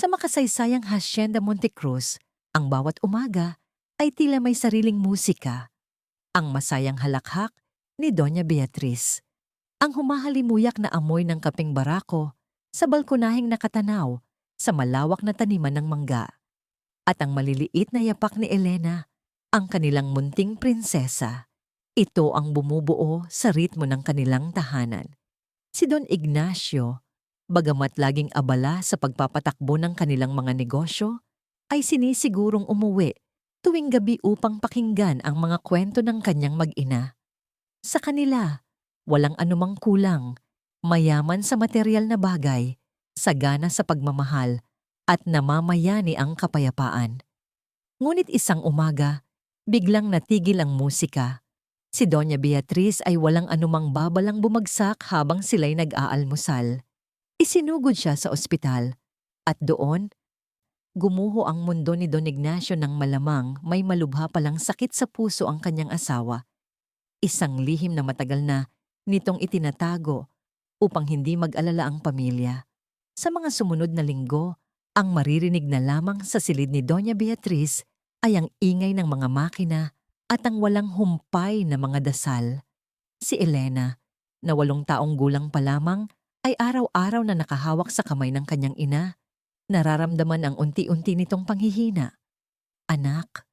Sa makasaysayang Hacienda Montecruz, ang bawat umaga ay tila may sariling musika. Ang masayang halakhak ni Doña Beatriz. Ang humahalimuyak na amoy ng kaping barako sa balkonahing nakatanaw sa malawak na taniman ng mangga. At ang maliliit na yapak ni Elena, ang kanilang munting prinsesa. Ito ang bumubuo sa ritmo ng kanilang tahanan. Si Don Ignacio, bagamat laging abala sa pagpapatakbo ng kanilang mga negosyo, ay sinisigurong umuwi tuwing gabi upang pakinggan ang mga kwento ng kanyang mag-ina. Sa kanila, walang anumang kulang, mayaman sa material na bagay, sagana sa pagmamahal, at namamayani ang kapayapaan. Ngunit isang umaga, biglang natigil ang musika. Si Doña Beatriz ay walang anumang babalang bumagsak habang sila'y nag-aalmusal. Isinugod siya sa ospital at doon, gumuho ang mundo ni Don Ignacio ng malamang may malubha palang sakit sa puso ang kanyang asawa. Isang lihim na matagal na nitong itinatago upang hindi mag-alala ang pamilya. Sa mga sumunod na linggo, ang maririnig na lamang sa silid ni Doña Beatriz ay ang ingay ng mga makina at ang walang humpay na mga dasal. Si Elena, na walong taong gulang pa lamang, ay araw-araw na nakahawak sa kamay ng kanyang ina. Nararamdaman ang unti-unti nitong panghihina. Anak,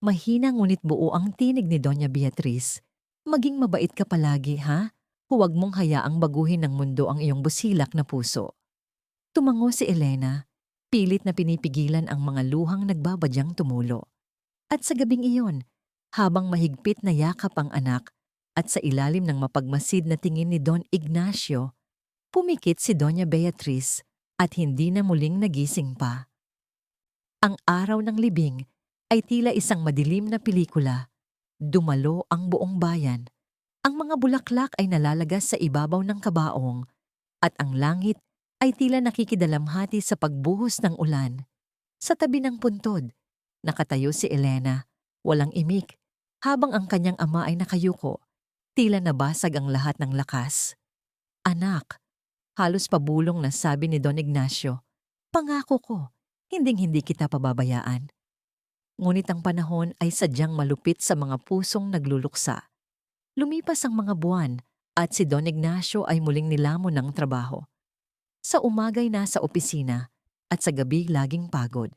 mahina ngunit buo ang tinig ni Doña Beatriz. Maging mabait ka palagi, ha? Huwag mong hayaang baguhin ng mundo ang iyong busilak na puso. Tumango si Elena, pilit na pinipigilan ang mga luhang nagbabadyang tumulo. At sa gabing iyon, habang mahigpit na yakap ang anak at sa ilalim ng mapagmasid na tingin ni Don Ignacio, pumikit si Doña Beatriz at hindi na muling nagising pa. Ang araw ng libing ay tila isang madilim na pelikula. Dumalo ang buong bayan. Ang mga bulaklak ay nalalagas sa ibabaw ng kabaong at ang langit ay tila nakikidalamhati sa pagbuhos ng ulan. Sa tabi ng puntod, nakatayo si Elena, walang imik, habang ang kanyang ama ay nakayuko, tila nabasag ang lahat ng lakas. Anak, halos pabulong na sabi ni Don Ignacio, pangako ko, hinding-hindi kita pababayaan. Ngunit ang panahon ay sadyang malupit sa mga pusong nagluluksa. Lumipas ang mga buwan at si Don Ignacio ay muling nilamon ng trabaho. Sa umagay nasa opisina at sa gabi laging pagod.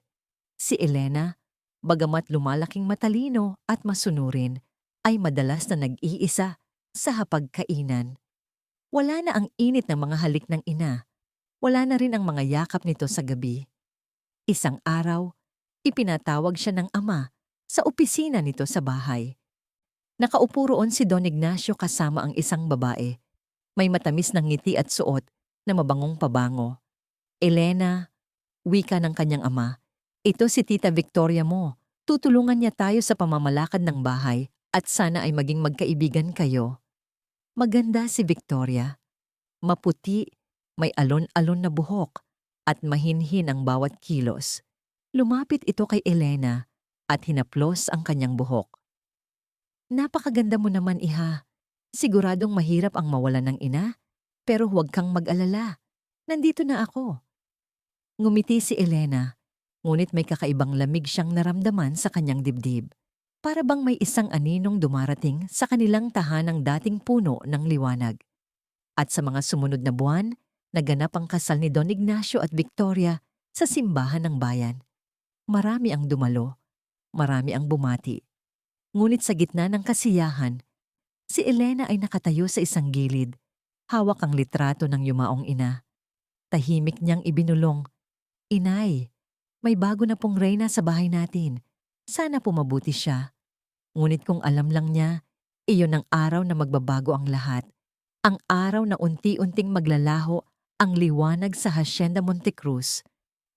Si Elena, bagamat lumalaking matalino at masunurin, ay madalas na nag-iisa sa hapagkainan. Wala na ang init ng mga halik ng ina. Wala na rin ang mga yakap nito sa gabi. Isang araw, ipinatawag siya ng ama sa opisina nito sa bahay. Nakaupo roon si Don Ignacio kasama ang isang babae. May matamis ng ngiti at suot na mabangong pabango. Elena, wika ng kanyang ama, ito si Tita Victoria mo. Tutulungan niya tayo sa pamamalakad ng bahay at sana ay maging magkaibigan kayo. Maganda si Victoria. Maputi, may alon-alon na buhok at mahinhin ang bawat kilos. Lumapit ito kay Elena at hinaplos ang kanyang buhok. Napakaganda mo naman, iha. Siguradong mahirap ang mawalan ng ina, pero huwag kang mag-alala. Nandito na ako. Ngumiti si Elena, ngunit may kakaibang lamig siyang naramdaman sa kanyang dibdib. Para bang may isang aninong dumarating sa kanilang tahanang dating puno ng liwanag. At sa mga sumunod na buwan, naganap ang kasal ni Don Ignacio at Victoria sa simbahan ng bayan. Marami ang dumalo, marami ang bumati. Ngunit sa gitna ng kasiyahan, si Elena ay nakatayo sa isang gilid, hawak ang litrato ng yumaong ina. Tahimik niyang ibinulong, Inay, may bago na pong reyna sa bahay natin. Sana po mabuti siya. Ngunit kung alam lang niya, iyon ang araw na magbabago ang lahat. Ang araw na unti-unting maglalaho ang liwanag sa Hacienda Montecruz.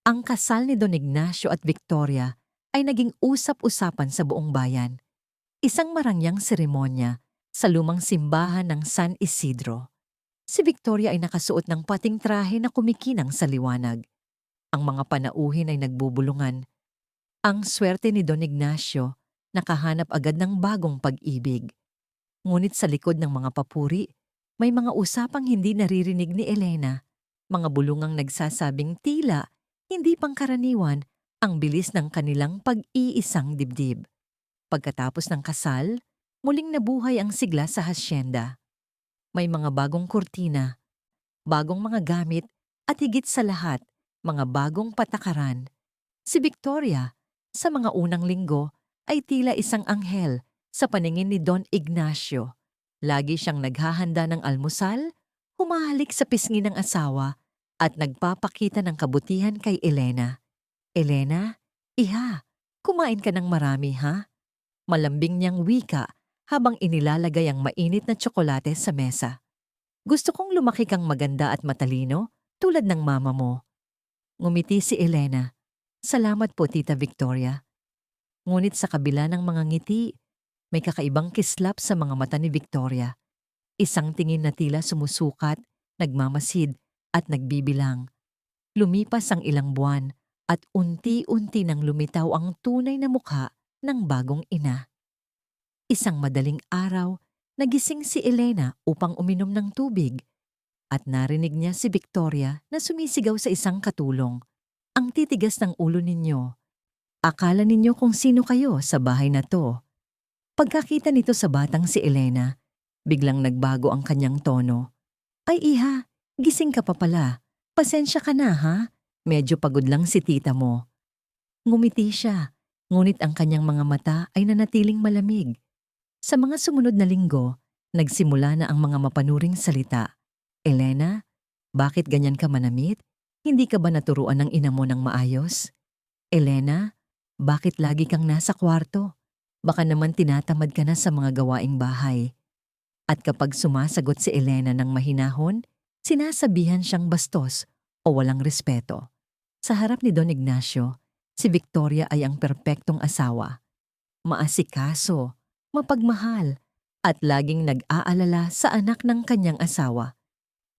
Ang kasal ni Don Ignacio at Victoria ay naging usap-usapan sa buong bayan. Isang marangyang seremonya sa lumang simbahan ng San Isidro. Si Victoria ay nakasuot ng pating trahe na kumikinang sa liwanag. Ang mga panauhin ay nagbubulungan ang swerte ni Don Ignacio, nakahanap agad ng bagong pag-ibig. Ngunit sa likod ng mga papuri, may mga usapang hindi naririnig ni Elena, mga bulungang nagsasabing tila Hindi pangkaraniwan ang bilis ng kanilang pag-iisang dibdib. Pagkatapos ng kasal, muling nabuhay ang sigla sa hasyenda. May mga bagong kurtina, bagong mga gamit at higit sa lahat, mga bagong patakaran. Si Victoria, sa mga unang linggo, ay tila isang anghel sa paningin ni Don Ignacio. Lagi siyang naghahanda ng almusal, humahalik sa pisngi ng asawa at nagpapakita ng kabutihan kay Elena. Elena, iha, kumain ka ng marami ha? Malambing niyang wika habang inilalagay ang mainit na tsokolate sa mesa. Gusto kong lumaki kang maganda at matalino tulad ng mama mo. Ngumiti si Elena. Salamat po, Tita Victoria. Ngunit sa kabila ng mga ngiti, may kakaibang kislap sa mga mata ni Victoria. Isang tingin na tila sumusukat, nagmamasid at nagbibilang. Lumipas ang ilang buwan at unti-unti nang lumitaw ang tunay na mukha ng bagong ina. Isang madaling araw, nagising si Elena upang uminom ng tubig at narinig niya si Victoria na sumisigaw sa isang katulong. Ang titigas ng ulo ninyo. Akala ninyo kung sino kayo sa bahay na to. Pagkakita nito sa batang si Elena, biglang nagbago ang kanyang tono. Ay iha, gising ka pa pala. Pasensya ka na ha? Medyo pagod lang si tita mo. Ngumiti siya, ngunit ang kanyang mga mata ay nanatiling malamig. Sa mga sumunod na linggo, nagsimula na ang mga mapanuring salita. Elena, bakit ganyan ka manamit? Hindi ka ba naturuan ng ina mo ng maayos? Elena, bakit lagi kang nasa kwarto? Baka naman tinatamad ka na sa mga gawaing bahay. At kapag sumasagot si Elena ng mahinahon, sinasabihan siyang bastos o walang respeto. Sa harap ni Don Ignacio, si Victoria ay ang perpektong asawa. Maasikaso, mapagmahal, at laging nag-aalala sa anak ng kanyang asawa.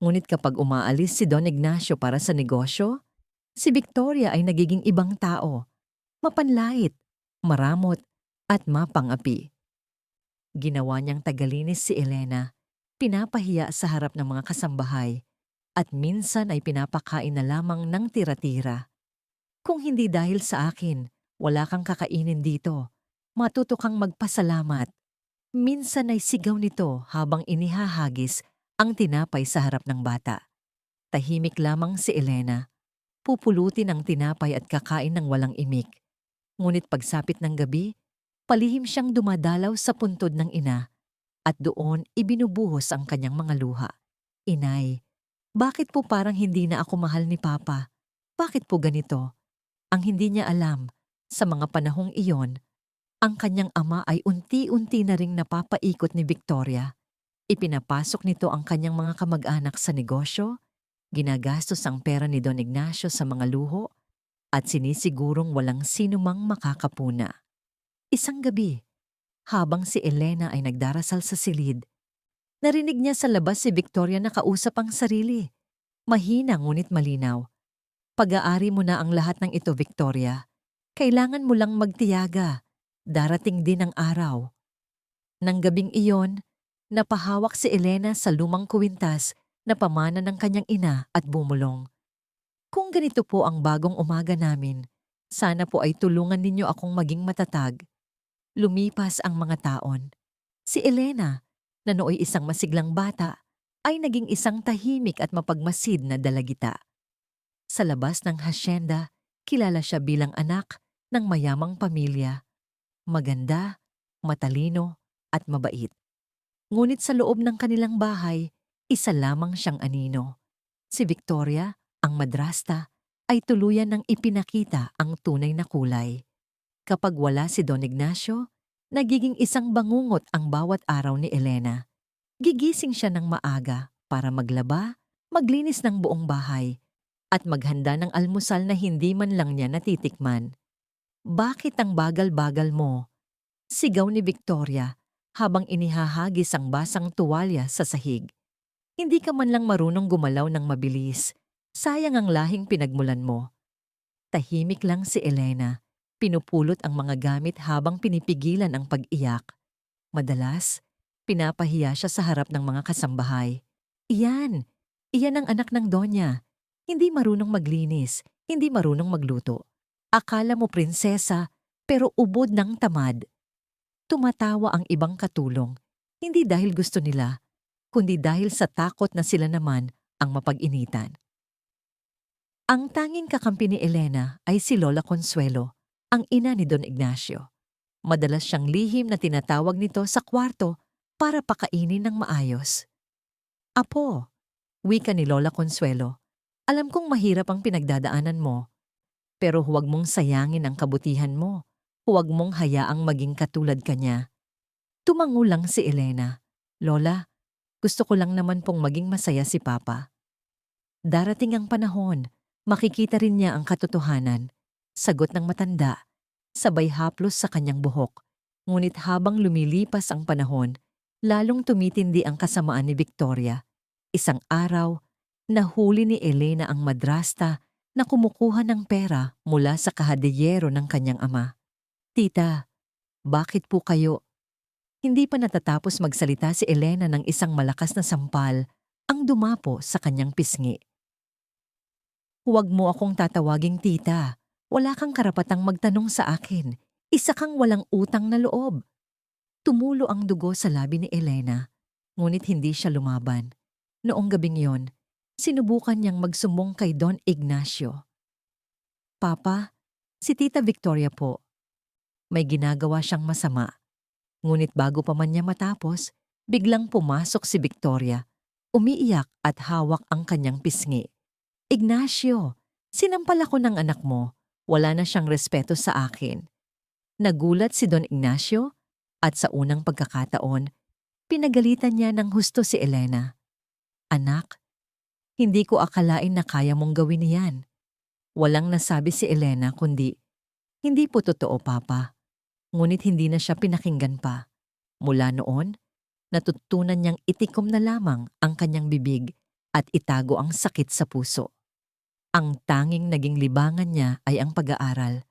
Ngunit kapag umaalis si Don Ignacio para sa negosyo, si Victoria ay nagiging ibang tao. Mapanlait, maramot, at mapangapi. Ginawa niyang tagalinis si Elena, pinapahiya sa harap ng mga kasambahay, at minsan ay pinapakain na lamang ng tira-tira. Kung hindi dahil sa akin, wala kang kakainin dito. Matuto kang magpasalamat. Minsan ay sigaw nito habang inihahagis ang tinapay sa harap ng bata. Tahimik lamang si Elena. Pupulutin ang tinapay at kakain ng walang imik. Ngunit pagsapit ng gabi, palihim siyang dumadalaw sa puntod ng ina at doon ibinubuhos ang kanyang mga luha. Inay, bakit po parang hindi na ako mahal ni Papa? Bakit po ganito? Ang hindi niya alam, sa mga panahong iyon, ang kanyang ama ay unti-unti na ring napapaikot ni Victoria. Ipinapasok nito ang kanyang mga kamag-anak sa negosyo, ginagastos ang pera ni Don Ignacio sa mga luho, at sinisigurong walang sino mang makakapuna. Isang gabi, habang si Elena ay nagdarasal sa silid, narinig niya sa labas si Victoria na kausap ang sarili. Mahina ngunit malinaw. Pag-aari mo na ang lahat ng ito, Victoria. Kailangan mo lang magtiyaga. Darating din ang araw. Nang gabing iyon, napahawak si Elena sa lumang kuwintas na pamana ng kanyang ina at bumulong. Kung ganito po ang bagong umaga namin, sana po ay tulungan ninyo akong maging matatag. Lumipas ang mga taon. Si Elena, na nooy isang masiglang bata, ay naging isang tahimik at mapagmasid na dalagita. Sa labas ng hasyenda, kilala siya bilang anak ng mayamang pamilya. Maganda, matalino, at mabait. Ngunit sa loob ng kanilang bahay, isa lamang siyang anino. Si Victoria, ang madrasta, ay tuluyan ng ipinakita ang tunay na kulay. Kapag wala si Don Ignacio, nagiging isang bangungot ang bawat araw ni Elena. Gigising siya ng maaga para maglaba, maglinis ng buong bahay, at maghanda ng almusal na hindi man lang niya natitikman. Bakit ang bagal-bagal mo? Sigaw ni Victoria habang inihahagis ang basang tuwalya sa sahig. Hindi ka man lang marunong gumalaw ng mabilis. Sayang ang lahing pinagmulan mo. Tahimik lang si Elena Pinupulot ang mga gamit habang pinipigilan ang pag-iyak. Madalas, pinapahiya siya sa harap ng mga kasambahay. Iyan, iyan ang anak ng Donya. Hindi marunong maglinis, hindi marunong magluto. Akala mo prinsesa, pero ubod ng tamad. Tumatawa ang ibang katulong, hindi dahil gusto nila, kundi dahil sa takot na sila naman ang mapag-initan. Ang tanging kakampi ni Elena ay si Lola Consuelo, ang ina ni Don Ignacio. Madalas siyang lihim na tinatawag nito sa kwarto para pakainin ng maayos. Apo, wika ni Lola Consuelo, alam kong mahirap ang pinagdadaanan mo, pero huwag mong sayangin ang kabutihan mo. Huwag mong hayaang maging katulad ka niya. Tumango lang si Elena. Lola, gusto ko lang naman pong maging masaya si Papa. Darating ang panahon, makikita rin niya ang katotohanan. Sagot ng matanda, sabay haplos sa kanyang buhok. Ngunit habang lumilipas ang panahon, lalong tumitindi ang kasamaan ni Victoria. Isang araw, nahuli ni Elena ang madrasta na kumukuha ng pera mula sa kahadiyero ng kanyang ama. Tita, bakit po kayo? Hindi pa natatapos magsalita si Elena ng isang malakas na sampal ang dumapo sa kanyang pisngi. Huwag mo akong tatawaging tita. Wala kang karapatang magtanong sa akin. Isa kang walang utang na loob. Tumulo ang dugo sa labi ni Elena, ngunit hindi siya lumaban. Noong gabing yon, sinubukan niyang magsumbong kay Don Ignacio. Papa, si Tita Victoria po. May ginagawa siyang masama. Ngunit bago pa man niya matapos, biglang pumasok si Victoria. Umiiyak at hawak ang kanyang pisngi. Ignacio, sinampal ako ng anak mo. Wala na siyang respeto sa akin. Nagulat si Don Ignacio at sa unang pagkakataon, pinagalitan niya ng husto si Elena. Anak, hindi ko akalain na kaya mong gawin niyan. Walang nasabi si Elena kundi, hindi po totoo, Papa. Ngunit hindi na siya pinakinggan pa. Mula noon, natutunan niyang itikom na lamang ang kanyang bibig at itago ang sakit sa puso. Ang tanging naging libangan niya ay ang pag-aaral.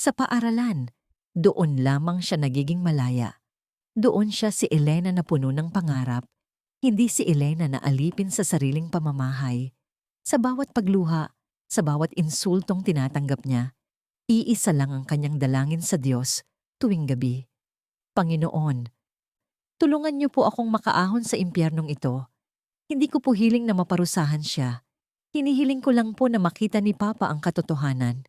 Sa paaralan, doon lamang siya nagiging malaya. Doon siya si Elena na puno ng pangarap, hindi si Elena na alipin sa sariling pamamahay. Sa bawat pagluha, sa bawat insultong tinatanggap niya, iisa lang ang kanyang dalangin sa Diyos tuwing gabi. Panginoon, tulungan niyo po akong makaahon sa impyernong ito. Hindi ko po hiling na maparusahan siya. Hinihiling ko lang po na makita ni Papa ang katotohanan.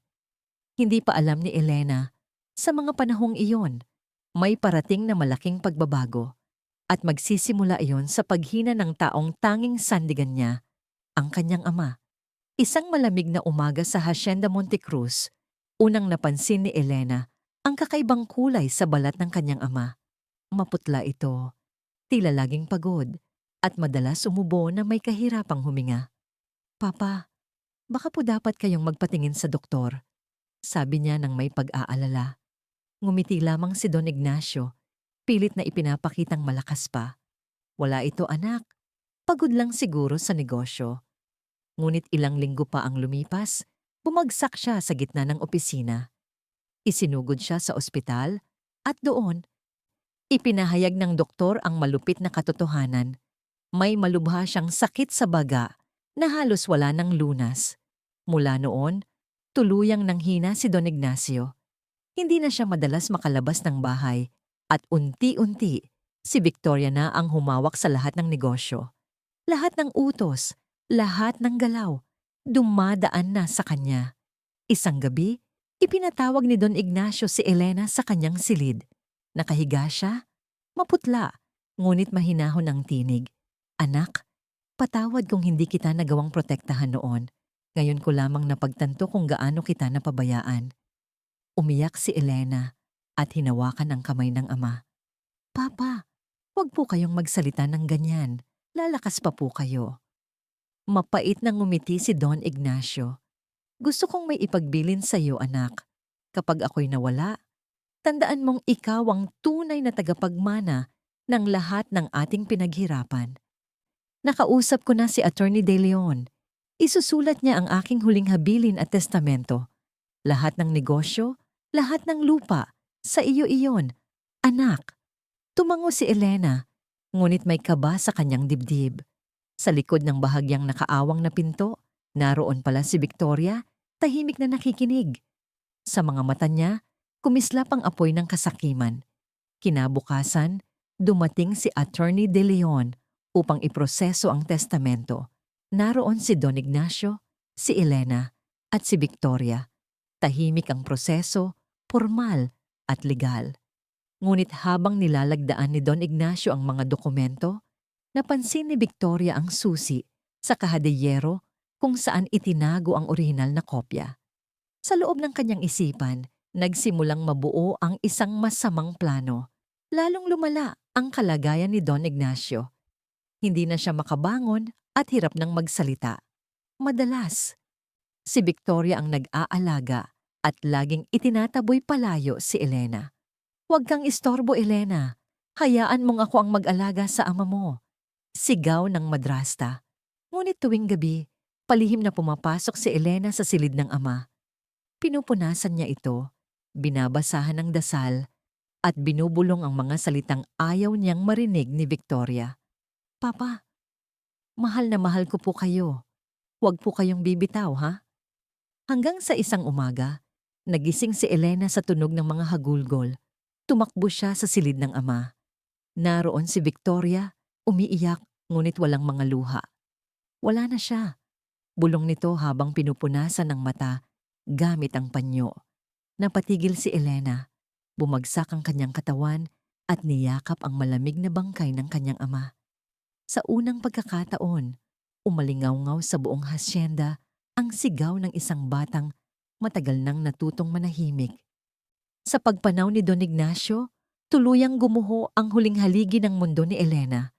Hindi pa alam ni Elena, sa mga panahong iyon, may parating na malaking pagbabago at magsisimula iyon sa paghina ng taong tanging sandigan niya, ang kanyang ama. Isang malamig na umaga sa Hacienda Monte Cruz, unang napansin ni Elena ang kakaibang kulay sa balat ng kanyang ama. Maputla ito, tila laging pagod, at madalas umubo na may kahirapang huminga. Papa, baka po dapat kayong magpatingin sa doktor, sabi niya nang may pag-aalala. Ngumiti lamang si Don Ignacio, pilit na ipinapakitang malakas pa. Wala ito anak, pagod lang siguro sa negosyo. Ngunit ilang linggo pa ang lumipas, bumagsak siya sa gitna ng opisina. Isinugod siya sa ospital at doon, ipinahayag ng doktor ang malupit na katotohanan. May malubha siyang sakit sa baga na halos wala ng lunas. Mula noon, tuluyang nanghina si Don Ignacio. Hindi na siya madalas makalabas ng bahay at unti-unti si Victoria na ang humawak sa lahat ng negosyo. Lahat ng utos, lahat ng galaw, dumadaan na sa kanya. Isang gabi, Ipinatawag ni Don Ignacio si Elena sa kanyang silid. Nakahiga siya, maputla, ngunit mahinahon ang tinig. Anak, patawad kung hindi kita nagawang protektahan noon. Ngayon ko lamang napagtanto kung gaano kita napabayaan. Umiyak si Elena at hinawakan ang kamay ng ama. Papa, huwag po kayong magsalita ng ganyan. Lalakas pa po kayo. Mapait nang ngumiti si Don Ignacio gusto kong may ipagbilin sa iyo, anak. Kapag ako'y nawala, tandaan mong ikaw ang tunay na tagapagmana ng lahat ng ating pinaghirapan. Nakausap ko na si Attorney De Leon. Isusulat niya ang aking huling habilin at testamento. Lahat ng negosyo, lahat ng lupa, sa iyo iyon. Anak, tumango si Elena, ngunit may kaba sa kanyang dibdib. Sa likod ng bahagyang nakaawang na pinto, Naroon pala si Victoria, tahimik na nakikinig. Sa mga mata niya, kumislap ang apoy ng kasakiman. Kinabukasan, dumating si Attorney De Leon upang iproseso ang testamento. Naroon si Don Ignacio, si Elena, at si Victoria. Tahimik ang proseso, formal at legal. Ngunit habang nilalagdaan ni Don Ignacio ang mga dokumento, napansin ni Victoria ang susi sa kahadeyero kung saan itinago ang orihinal na kopya. Sa loob ng kanyang isipan, nagsimulang mabuo ang isang masamang plano. Lalong lumala ang kalagayan ni Don Ignacio. Hindi na siya makabangon at hirap ng magsalita. Madalas, si Victoria ang nag-aalaga at laging itinataboy palayo si Elena. Huwag kang istorbo, Elena. Hayaan mong ako ang mag-alaga sa ama mo. Sigaw ng madrasta. Ngunit tuwing gabi, palihim na pumapasok si Elena sa silid ng ama. Pinupunasan niya ito, binabasahan ng dasal, at binubulong ang mga salitang ayaw niyang marinig ni Victoria. Papa, mahal na mahal ko po kayo. Huwag po kayong bibitaw, ha? Hanggang sa isang umaga, nagising si Elena sa tunog ng mga hagulgol. Tumakbo siya sa silid ng ama. Naroon si Victoria, umiiyak ngunit walang mga luha. Wala na siya. Bulong nito habang pinupunasan ng mata gamit ang panyo. Napatigil si Elena. Bumagsak ang kanyang katawan at niyakap ang malamig na bangkay ng kanyang ama. Sa unang pagkakataon, umalingaw-ngaw sa buong hasyenda ang sigaw ng isang batang matagal nang natutong manahimik. Sa pagpanaw ni Don Ignacio, tuluyang gumuho ang huling haligi ng mundo ni Elena.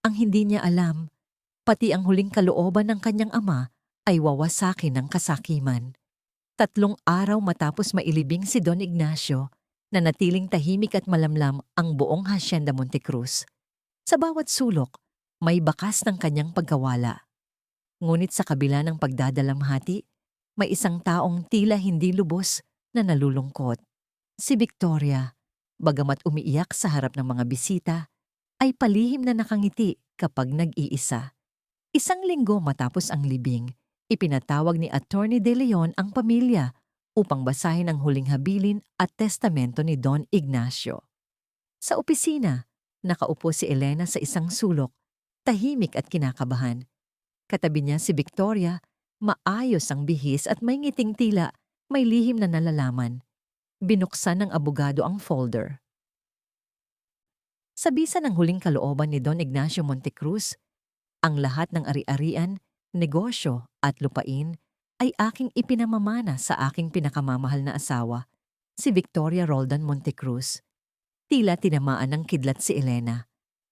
Ang hindi niya alam, pati ang huling kalooban ng kanyang ama ay wawasakin ng kasakiman. Tatlong araw matapos mailibing si Don Ignacio, na natiling tahimik at malamlam ang buong Hacienda Montecruz. Sa bawat sulok, may bakas ng kanyang pagkawala. Ngunit sa kabila ng pagdadalamhati, may isang taong tila hindi lubos na nalulungkot. Si Victoria, bagamat umiiyak sa harap ng mga bisita, ay palihim na nakangiti kapag nag-iisa. Isang linggo matapos ang libing, ipinatawag ni Attorney De Leon ang pamilya upang basahin ang huling habilin at testamento ni Don Ignacio. Sa opisina, nakaupo si Elena sa isang sulok, tahimik at kinakabahan. Katabi niya si Victoria, maayos ang bihis at may ngiting tila, may lihim na nalalaman. Binuksan ng abogado ang folder. Sa bisa ng huling kalooban ni Don Ignacio Montecruz, ang lahat ng ari-arian, negosyo at lupain ay aking ipinamamana sa aking pinakamamahal na asawa, si Victoria Roldan Montecruz. Tila tinamaan ng kidlat si Elena.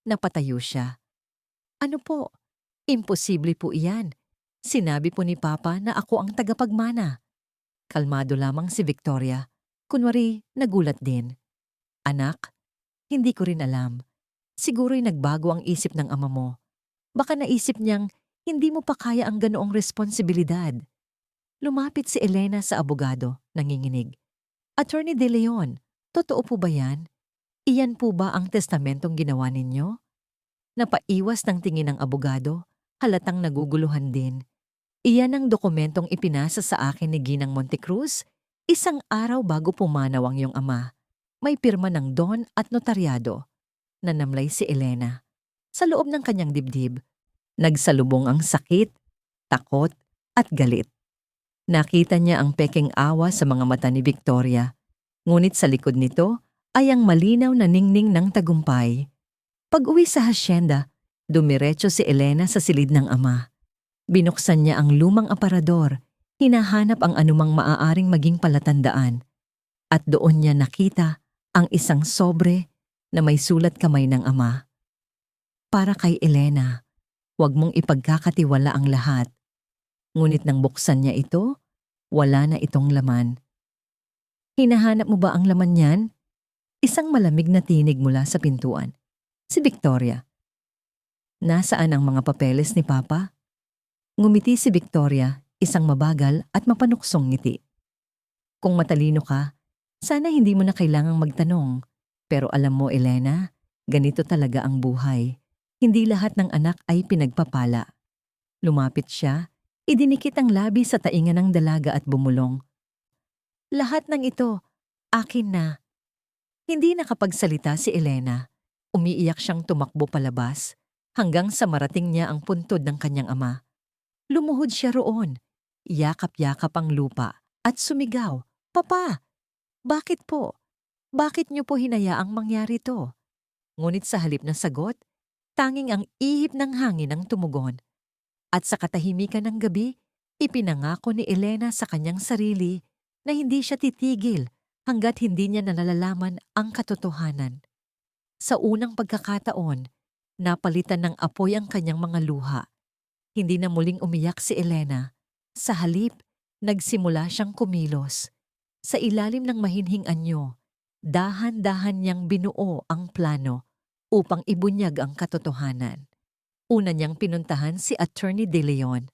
Napatayo siya. Ano po? Imposible po iyan. Sinabi po ni Papa na ako ang tagapagmana. Kalmado lamang si Victoria. Kunwari, nagulat din. Anak, hindi ko rin alam. Siguro'y nagbago ang isip ng ama mo. Baka naisip niyang hindi mo pa kaya ang ganoong responsibilidad. Lumapit si Elena sa abogado, nanginginig. Attorney De Leon, totoo po ba yan? Iyan po ba ang testamentong ginawa ninyo? Napaiwas ng tingin ng abogado, halatang naguguluhan din. Iyan ang dokumentong ipinasa sa akin ni Ginang Montecruz isang araw bago pumanaw ang iyong ama. May pirma ng Don at notaryado. Nanamlay si Elena. Sa loob ng kanyang dibdib, nagsalubong ang sakit, takot at galit. Nakita niya ang peking awa sa mga mata ni Victoria. Ngunit sa likod nito ay ang malinaw na ningning ng tagumpay. Pag-uwi sa hasyenda, dumiretso si Elena sa silid ng ama. Binuksan niya ang lumang aparador, hinahanap ang anumang maaaring maging palatandaan. At doon niya nakita ang isang sobre na may sulat kamay ng ama. Para kay Elena, huwag mong ipagkakatiwala ang lahat. Ngunit nang buksan niya ito, wala na itong laman. Hinahanap mo ba ang laman niyan? Isang malamig na tinig mula sa pintuan. Si Victoria. Nasaan ang mga papeles ni Papa? Ngumiti si Victoria, isang mabagal at mapanuksong ngiti. Kung matalino ka, sana hindi mo na kailangang magtanong. Pero alam mo, Elena, ganito talaga ang buhay. Hindi lahat ng anak ay pinagpapala. Lumapit siya, Idinikit ang labi sa tainga ng dalaga at bumulong. Lahat ng ito, akin na. Hindi nakapagsalita si Elena. Umiiyak siyang tumakbo palabas hanggang sa marating niya ang puntod ng kanyang ama. Lumuhod siya roon. Yakap-yakap ang lupa at sumigaw, Papa, bakit po? Bakit niyo po hinayaang mangyari to? Ngunit sa halip na sagot, tanging ang ihip ng hangin ang tumugon. At sa katahimikan ng gabi, ipinangako ni Elena sa kanyang sarili na hindi siya titigil hanggat hindi niya nalalaman ang katotohanan. Sa unang pagkakataon, napalitan ng apoy ang kanyang mga luha. Hindi na muling umiyak si Elena. Sa halip, nagsimula siyang kumilos. Sa ilalim ng mahinhing anyo, dahan-dahan niyang binuo ang plano upang ibunyag ang katotohanan. Una niyang pinuntahan si Attorney De Leon.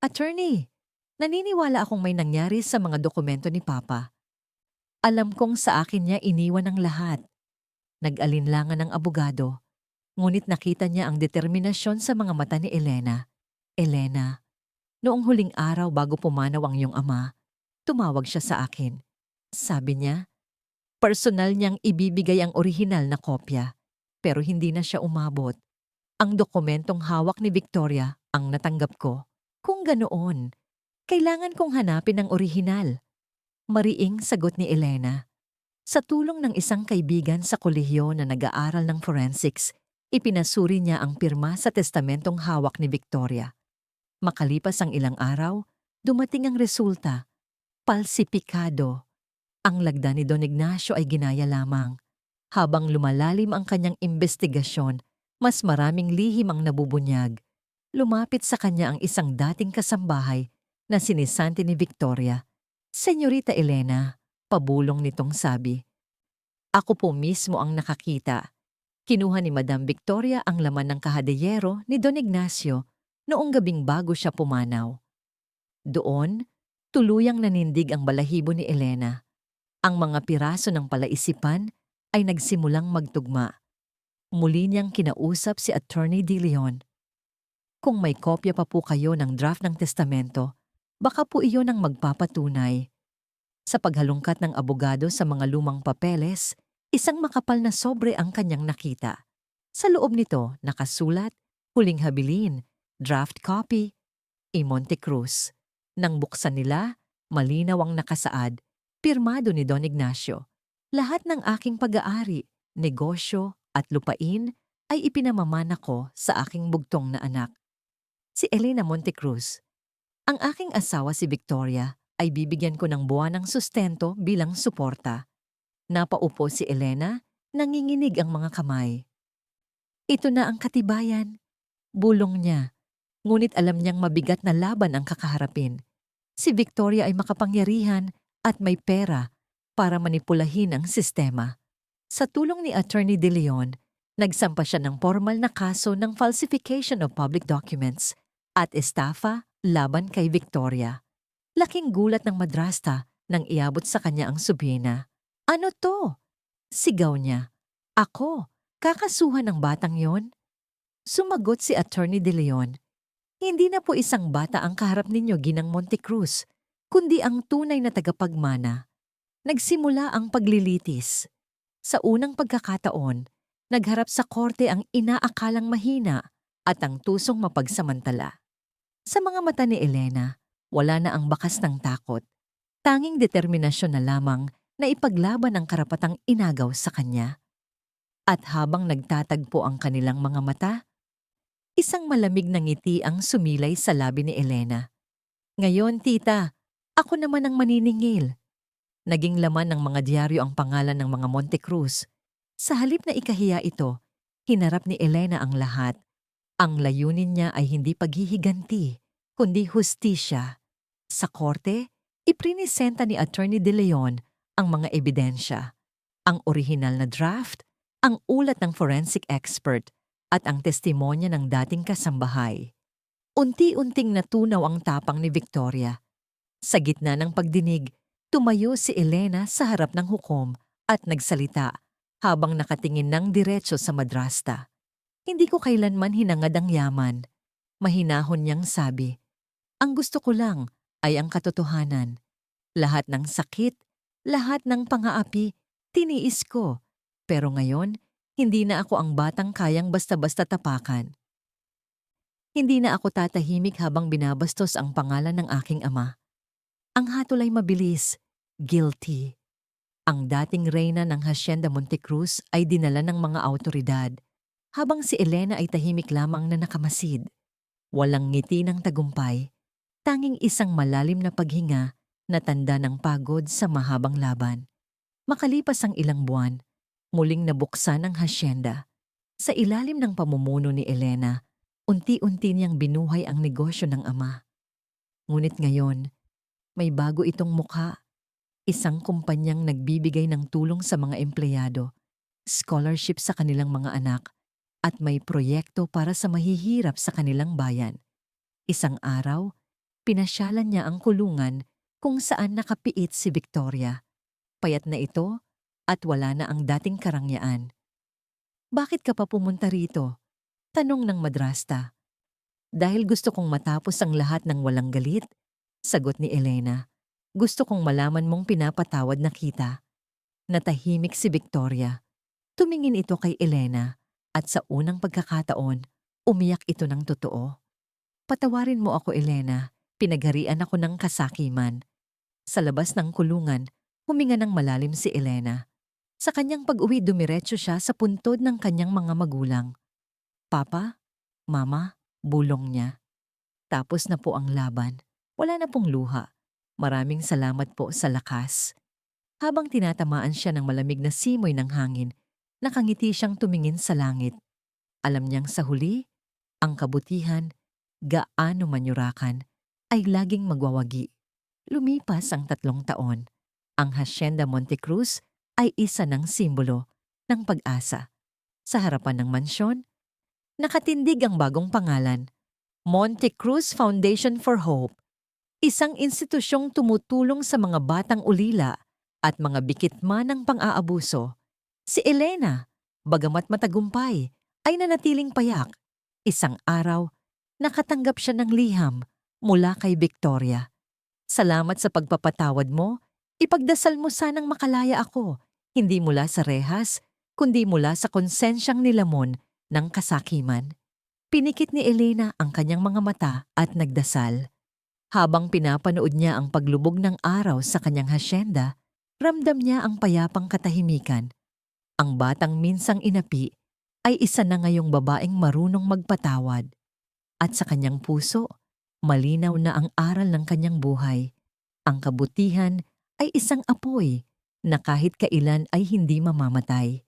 Attorney, naniniwala akong may nangyari sa mga dokumento ni Papa. Alam kong sa akin niya iniwan ang lahat. Nag-alinlangan ng abogado, ngunit nakita niya ang determinasyon sa mga mata ni Elena. Elena, noong huling araw bago pumanaw ang iyong ama, tumawag siya sa akin. Sabi niya, personal niyang ibibigay ang orihinal na kopya, pero hindi na siya umabot. Ang dokumentong hawak ni Victoria ang natanggap ko. Kung ganoon, kailangan kong hanapin ang orihinal. Mariing sagot ni Elena. Sa tulong ng isang kaibigan sa kolehiyo na nag-aaral ng forensics, ipinasuri niya ang pirma sa testamentong hawak ni Victoria. Makalipas ang ilang araw, dumating ang resulta. Palsipikado. Ang lagda ni Don Ignacio ay ginaya lamang. Habang lumalalim ang kanyang investigasyon, mas maraming lihim ang nabubunyag. Lumapit sa kanya ang isang dating kasambahay na sinisanti ni Victoria. Senyorita Elena, pabulong nitong sabi. Ako po mismo ang nakakita. Kinuha ni Madam Victoria ang laman ng kahadeyero ni Don Ignacio noong gabing bago siya pumanaw. Doon, tuluyang nanindig ang balahibo ni Elena. Ang mga piraso ng palaisipan ay nagsimulang magtugma. Muli niyang kinausap si Attorney De Leon. Kung may kopya pa po kayo ng draft ng testamento, baka po iyon ang magpapatunay. Sa paghalungkat ng abogado sa mga lumang papeles, isang makapal na sobre ang kanyang nakita. Sa loob nito, nakasulat, huling habilin, draft copy, E. Monte Cruz. Nang buksan nila, malinaw ang nakasaad, pirmado ni Don Ignacio. Lahat ng aking pag-aari, negosyo at lupain ay ipinamamana ko sa aking bugtong na anak. Si Elena Montecruz. Ang aking asawa si Victoria ay bibigyan ko ng buwanang sustento bilang suporta. Napaupo si Elena, nanginginig ang mga kamay. Ito na ang katibayan. Bulong niya. Ngunit alam niyang mabigat na laban ang kakaharapin. Si Victoria ay makapangyarihan at may pera para manipulahin ang sistema. Sa tulong ni Attorney De Leon, nagsampa siya ng formal na kaso ng falsification of public documents at estafa laban kay Victoria. Laking gulat ng madrasta nang iabot sa kanya ang subina. Ano to? Sigaw niya. Ako, kakasuhan ng batang yon? Sumagot si Attorney De Leon. Hindi na po isang bata ang kaharap ninyo ginang Montecruz, kundi ang tunay na tagapagmana. Nagsimula ang paglilitis. Sa unang pagkakataon, nagharap sa korte ang inaakalang mahina at ang tusong mapagsamantala. Sa mga mata ni Elena, wala na ang bakas ng takot. Tanging determinasyon na lamang na ipaglaban ang karapatang inagaw sa kanya. At habang nagtatagpo ang kanilang mga mata, isang malamig na ngiti ang sumilay sa labi ni Elena. Ngayon, tita, ako naman ang maniningil. Naging laman ng mga diaryo ang pangalan ng mga Montecruz. Sa halip na ikahiya ito, hinarap ni Elena ang lahat. Ang layunin niya ay hindi paghihiganti, kundi hustisya. Sa korte, iprinisenta ni Attorney De Leon ang mga ebidensya, ang orihinal na draft, ang ulat ng forensic expert, at ang testimonya ng dating kasambahay. Unti-unting natunaw ang tapang ni Victoria. Sa gitna ng pagdinig, tumayo si Elena sa harap ng hukom at nagsalita habang nakatingin ng diretso sa madrasta. Hindi ko kailanman hinangad ang yaman. Mahinahon niyang sabi, Ang gusto ko lang ay ang katotohanan. Lahat ng sakit, lahat ng pangaapi, tiniis ko. Pero ngayon, hindi na ako ang batang kayang basta-basta tapakan. Hindi na ako tatahimik habang binabastos ang pangalan ng aking ama. Ang hatol ay mabilis, guilty. Ang dating reyna ng Hacienda Montecruz ay dinala ng mga autoridad, habang si Elena ay tahimik lamang na nakamasid. Walang ngiti ng tagumpay, tanging isang malalim na paghinga na tanda ng pagod sa mahabang laban. Makalipas ang ilang buwan, muling nabuksan ang hasyenda. Sa ilalim ng pamumuno ni Elena, unti-unti niyang binuhay ang negosyo ng ama. Ngunit ngayon, may bago itong mukha. Isang kumpanyang nagbibigay ng tulong sa mga empleyado, scholarship sa kanilang mga anak, at may proyekto para sa mahihirap sa kanilang bayan. Isang araw, pinasyalan niya ang kulungan kung saan nakapiit si Victoria. Payat na ito at wala na ang dating karangyaan. Bakit ka pa pumunta rito? Tanong ng madrasta. Dahil gusto kong matapos ang lahat ng walang galit, sagot ni Elena. Gusto kong malaman mong pinapatawad na kita. Natahimik si Victoria. Tumingin ito kay Elena at sa unang pagkakataon, umiyak ito ng totoo. Patawarin mo ako, Elena. Pinagharian ako ng kasakiman. Sa labas ng kulungan, huminga ng malalim si Elena. Sa kanyang pag-uwi, dumiretso siya sa puntod ng kanyang mga magulang. Papa, Mama, bulong niya. Tapos na po ang laban. Wala na pong luha. Maraming salamat po sa lakas. Habang tinatamaan siya ng malamig na simoy ng hangin, nakangiti siyang tumingin sa langit. Alam niyang sa huli, ang kabutihan, gaano manyurakan, ay laging magwawagi. Lumipas ang tatlong taon. Ang Hacienda Montecruz ay isa ng simbolo ng pag-asa. Sa harapan ng mansyon, nakatindig ang bagong pangalan, Montecruz Foundation for Hope, isang institusyong tumutulong sa mga batang ulila at mga bikitma ng pang-aabuso. Si Elena, bagamat matagumpay, ay nanatiling payak. Isang araw, nakatanggap siya ng liham mula kay Victoria. Salamat sa pagpapatawad mo. Ipagdasal mo sanang makalaya ako, hindi mula sa rehas, kundi mula sa konsensyang nilamon ng kasakiman. Pinikit ni Elena ang kanyang mga mata at nagdasal. Habang pinapanood niya ang paglubog ng araw sa kanyang hasyenda, ramdam niya ang payapang katahimikan. Ang batang minsang inapi ay isa na ngayong babaeng marunong magpatawad. At sa kanyang puso, malinaw na ang aral ng kanyang buhay. Ang kabutihan ay isang apoy na kahit kailan ay hindi mamamatay.